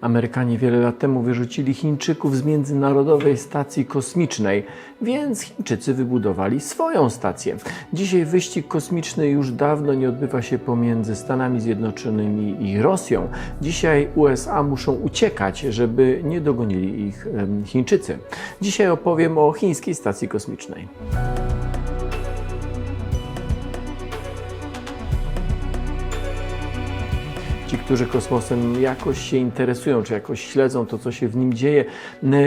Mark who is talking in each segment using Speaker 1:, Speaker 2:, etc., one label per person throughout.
Speaker 1: Amerykanie wiele lat temu wyrzucili Chińczyków z Międzynarodowej Stacji Kosmicznej, więc Chińczycy wybudowali swoją stację. Dzisiaj wyścig kosmiczny już dawno nie odbywa się pomiędzy Stanami Zjednoczonymi i Rosją. Dzisiaj USA muszą uciekać, żeby nie dogonili ich Chińczycy. Dzisiaj opowiem o chińskiej stacji kosmicznej. Którzy kosmosem jakoś się interesują, czy jakoś śledzą to, co się w nim dzieje,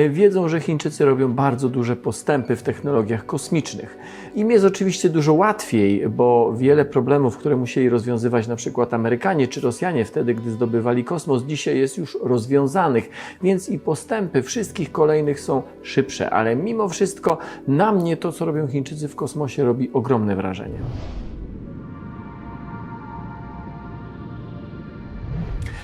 Speaker 1: wiedzą, że Chińczycy robią bardzo duże postępy w technologiach kosmicznych. Im jest oczywiście dużo łatwiej, bo wiele problemów, które musieli rozwiązywać na przykład Amerykanie czy Rosjanie wtedy, gdy zdobywali kosmos, dzisiaj jest już rozwiązanych, więc i postępy wszystkich kolejnych są szybsze, ale mimo wszystko na mnie to, co robią Chińczycy w kosmosie, robi ogromne wrażenie.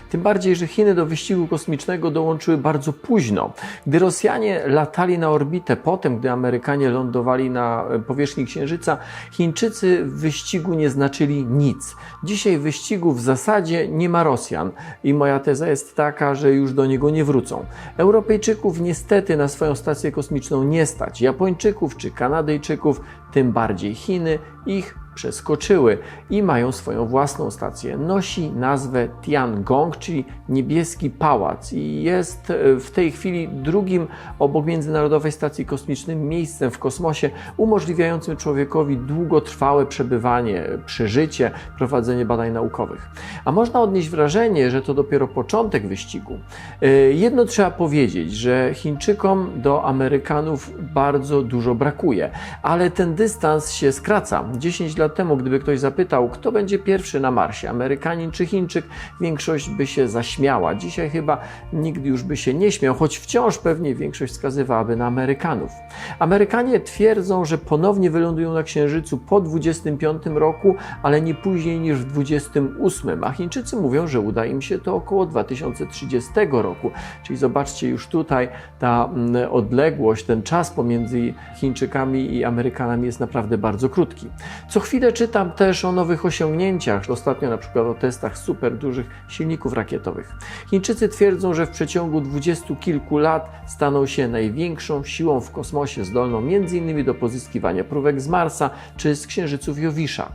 Speaker 1: Tym bardziej, że Chiny do wyścigu kosmicznego dołączyły bardzo późno. Gdy Rosjanie latali na orbitę, potem gdy Amerykanie lądowali na e, powierzchni Księżyca, Chińczycy w wyścigu nie znaczyli nic. Dzisiaj w wyścigu w zasadzie nie ma Rosjan i moja teza jest taka, że już do niego nie wrócą. Europejczyków niestety na swoją stację kosmiczną nie stać. Japończyków czy Kanadyjczyków, tym bardziej Chiny, ich przeskoczyły i mają swoją własną stację. Nosi nazwę Tiangong, czyli niebieski pałac i jest e, w tej chwili drugim obok Międzynarodowej Stacji Kosmicznej miejscem w kosmosie umożliwiającym człowiekowi długotrwałe przebywanie, przeżycie, prowadzenie badań naukowych. A można odnieść wrażenie, że to dopiero początek wyścigu. E, Jedno trzeba powiedzieć, że Chińczykom do Amerykanów bardzo dużo brakuje, ale ten dystans się skraca. 10 lat temu, gdyby ktoś zapytał, kto będzie pierwszy na Marsie, Amerykanin czy Chińczyk, większość by się zaśmiała. Dzisiaj chyba nikt już by się nie śmiał, choć wciąż pewnie większość wskazywałaby na Amerykanów. Amerykanie twierdzą, że ponownie wylądują na Księżycu po 25 roku, ale nie później niż w 28, a Chińczycy mówią, że uda im się to około 2030 roku. Czyli zobaczcie już tutaj ta mm, odległość, ten czas pomiędzy Chińczykami i Amerykanami jest naprawdę bardzo krótki. Co chwilę czytam też o nowych osiągnięciach, ostatnio na przykład o testach super dużych silników rakietowych. Chińczycy twierdzą, że w przeciągu dwudziestu kilku lat staną się największą siłą w kosmosie, zdolną m.in. do pozyskiwania próbek z Marsa czy z księżyców Jowisza.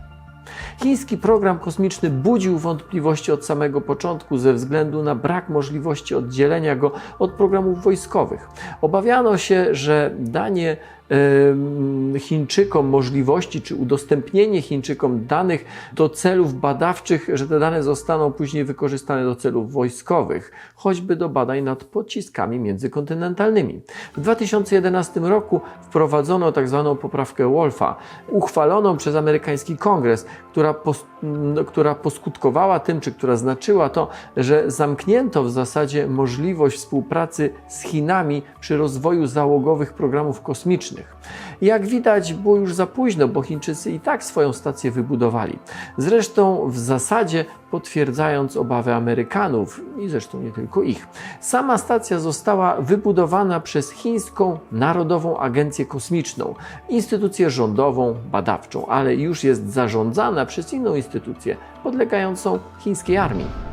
Speaker 1: Chiński program kosmiczny budził wątpliwości od samego początku ze względu na brak możliwości oddzielenia go od programów wojskowych. Obawiano się, że danie Chińczykom możliwości, czy udostępnienie Chińczykom danych do celów badawczych, że te dane zostaną później wykorzystane do celów wojskowych, choćby do badań nad pociskami międzykontynentalnymi. W 2011 roku wprowadzono tak zwaną poprawkę Wolfa, uchwaloną przez amerykański kongres, która, pos, która poskutkowała tym, czy która znaczyła to, że zamknięto w zasadzie możliwość współpracy z Chinami przy rozwoju załogowych programów kosmicznych. Jak widać, było już za późno, bo Chińczycy i tak swoją stację wybudowali. Zresztą w zasadzie potwierdzając obawy Amerykanów i zresztą nie tylko ich. Sama stacja została wybudowana przez Chińską Narodową Agencję Kosmiczną, instytucję rządową, badawczą, ale już jest zarządzana przez inną instytucję podlegającą chińskiej armii.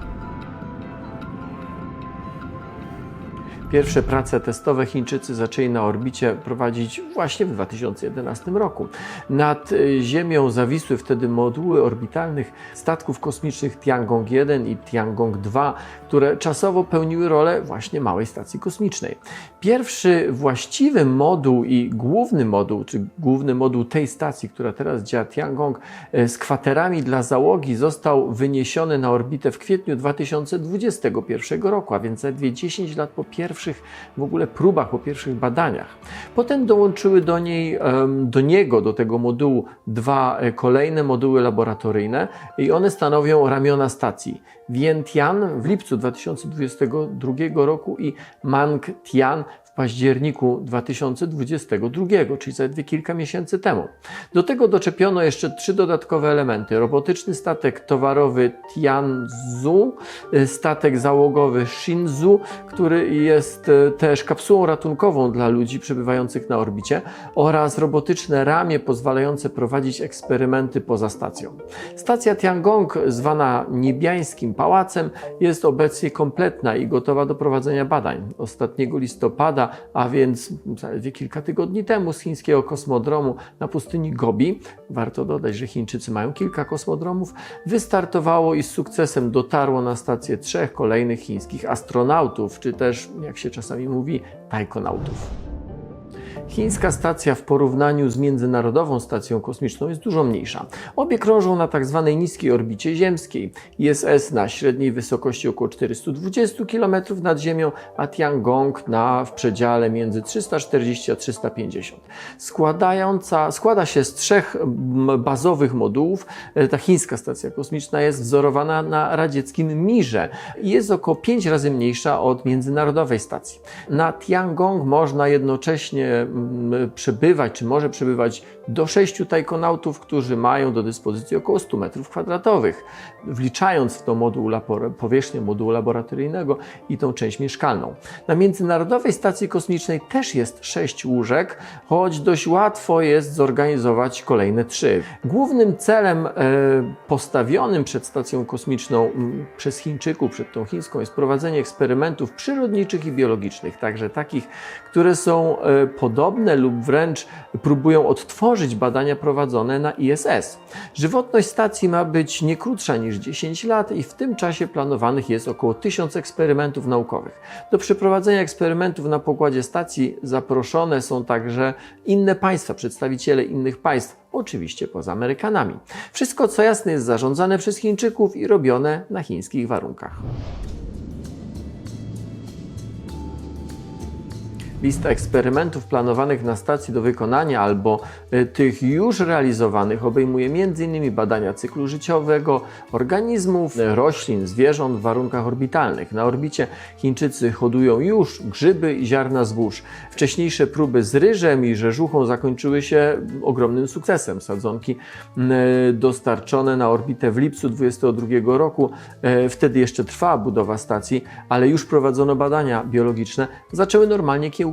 Speaker 1: Pierwsze prace testowe Chińczycy zaczęli na orbicie prowadzić właśnie w 2011 roku. Nad y, Ziemią zawisły wtedy moduły orbitalnych statków kosmicznych Tiangong 1 i Tiangong 2, które czasowo pełniły rolę właśnie małej stacji kosmicznej. Pierwszy właściwy moduł i główny moduł, czy główny moduł tej stacji, która teraz działa Tiangong, y, z kwaterami dla załogi został wyniesiony na orbitę w kwietniu 2021 roku, a więc zaledwie 10 lat po pierwszych w ogóle próbach, po pierwszych badaniach. Potem dołączyły do niej, do niego, do tego modułu dwa e, kolejne moduły laboratoryjne i one stanowią ramiona stacji. Vientiane w lipcu 2022 roku i Mangtian w październiku 2022, czyli zaledwie kilka miesięcy temu. Do tego doczepiono jeszcze trzy dodatkowe elementy: robotyczny statek towarowy Tianzu, y, statek załogowy Shinzu, który jest y, też kapsułą ratunkową dla ludzi przebywających na orbicie, oraz robotyczne ramię pozwalające prowadzić eksperymenty poza stacją. Stacja Tiangong, zwana niebiańskim pałacem, jest obecnie kompletna i gotowa do prowadzenia badań. Ostatniego listopada, a więc zaledwie kilka tygodni temu, z chińskiego kosmodromu na pustyni Gobi, warto dodać, że Chińczycy mają kilka kosmodromów, wystartowało i z sukcesem dotarło na stację trzech kolejnych chińskich astronautów, czy też, jak się czasami mówi, tajkonautów. Chińska stacja w porównaniu z międzynarodową stacją kosmiczną jest dużo mniejsza. Obie krążą na tzw. niskiej orbicie ziemskiej. ISS na średniej wysokości około 420 km nad Ziemią, a Tiangong na w przedziale między 340 a 350. Składająca, składa się z trzech bazowych modułów. E, ta chińska stacja kosmiczna jest wzorowana na radzieckim Mirze i jest około 5 razy mniejsza od międzynarodowej stacji. Na Tiangong można jednocześnie przebywać, czy może przebywać do sześciu tajkonautów, którzy mają do dyspozycji około 100 metrów kwadratowych, wliczając w to moduł powierzchnię modułu laboratoryjnego i tą część mieszkalną. Na Międzynarodowej Stacji Kosmicznej też jest sześć łóżek, choć dość łatwo jest zorganizować kolejne trzy. Głównym celem e, postawionym przed stacją kosmiczną przez Chińczyków, przed tą chińską, jest prowadzenie eksperymentów przyrodniczych i biologicznych, także takich, które są e, podobne lub wręcz próbują odtworzyć badania prowadzone na ISS. Żywotność stacji ma być nie krótsza niż 10 lat i w tym czasie planowanych jest około 1000 eksperymentów naukowych. Do przeprowadzenia eksperymentów na pokładzie stacji zaproszone są także inne państwa, przedstawiciele innych państw, oczywiście poza Amerykanami. Wszystko, co jasne, jest zarządzane przez Chińczyków i robione na chińskich warunkach. Lista eksperymentów planowanych na stacji do wykonania albo y, tych już realizowanych obejmuje m.in. badania cyklu życiowego organizmów, roślin, zwierząt w warunkach orbitalnych. Na orbicie Chińczycy hodują już grzyby i ziarna zbóż. Wcześniejsze próby z ryżem i rzeżuchą zakończyły się ogromnym sukcesem. Sadzonki y, dostarczone na orbitę w lipcu 2022 roku, y, wtedy jeszcze trwała budowa stacji, ale już prowadzono badania biologiczne, zaczęły normalnie kiełkować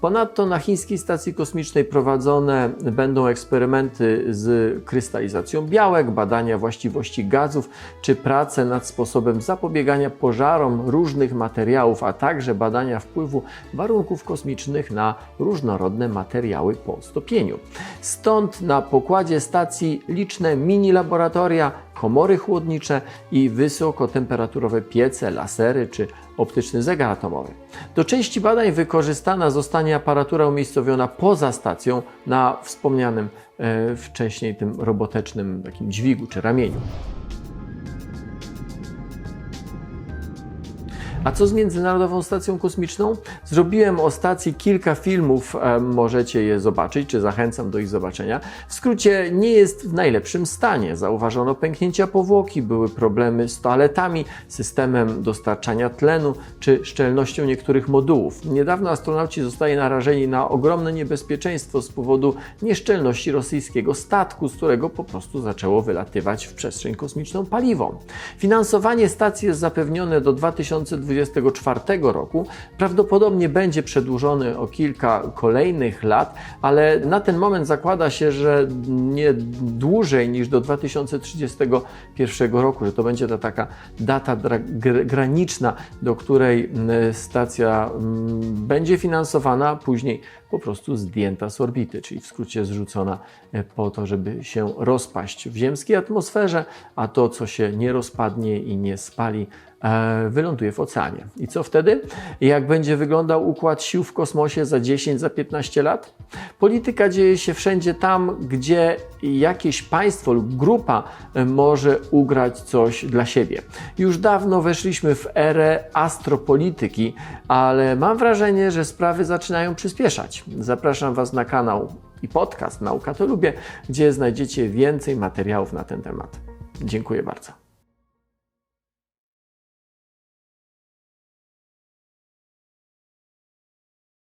Speaker 1: Ponadto na chińskiej stacji kosmicznej prowadzone będą eksperymenty z krystalizacją białek, badania właściwości gazów czy prace nad sposobem zapobiegania pożarom różnych materiałów, a także badania wpływu warunków kosmicznych na różnorodne materiały po stopieniu. Stąd na pokładzie stacji liczne mini laboratoria, komory chłodnicze i wysokotemperaturowe piece, lasery czy optyczny zegar atomowy. Do części badań wykorzystana zostanie aparatura umiejscowiona poza stacją na wspomnianym e, wcześniej tym robotecznym takim dźwigu czy ramieniu. A co z Międzynarodową Stacją Kosmiczną? Zrobiłem o stacji kilka filmów, e, możecie je zobaczyć, czy zachęcam do ich zobaczenia. W skrócie, nie jest w najlepszym stanie. Zauważono pęknięcia powłoki, były problemy z toaletami, systemem dostarczania tlenu, czy szczelnością niektórych modułów. Niedawno astronauci zostali narażeni na ogromne niebezpieczeństwo z powodu nieszczelności rosyjskiego statku, z którego po prostu zaczęło wylatywać w przestrzeń kosmiczną paliwo. Finansowanie stacji jest zapewnione do 2020 2024 roku prawdopodobnie będzie przedłużony o kilka kolejnych lat, ale na ten moment zakłada się, że nie dłużej niż do 2031 roku, że to będzie ta taka data graniczna, do której stacja będzie finansowana, później po prostu zdjęta z orbity, czyli w skrócie zrzucona e, po to, żeby się rozpaść w ziemskiej atmosferze, a to, co się nie rozpadnie i nie spali, e, wyląduje w oceanie. I co wtedy? Jak będzie wyglądał układ sił w kosmosie za 10, za 15 lat? Polityka dzieje się wszędzie tam, gdzie jakieś państwo lub grupa e, może ugrać coś dla siebie. Już dawno weszliśmy w erę astropolityki, ale mam wrażenie, że sprawy zaczynają przyspieszać. Zapraszam Was na kanał i podcast Nauka to Lubię, gdzie znajdziecie więcej materiałów na ten temat. Dziękuję bardzo.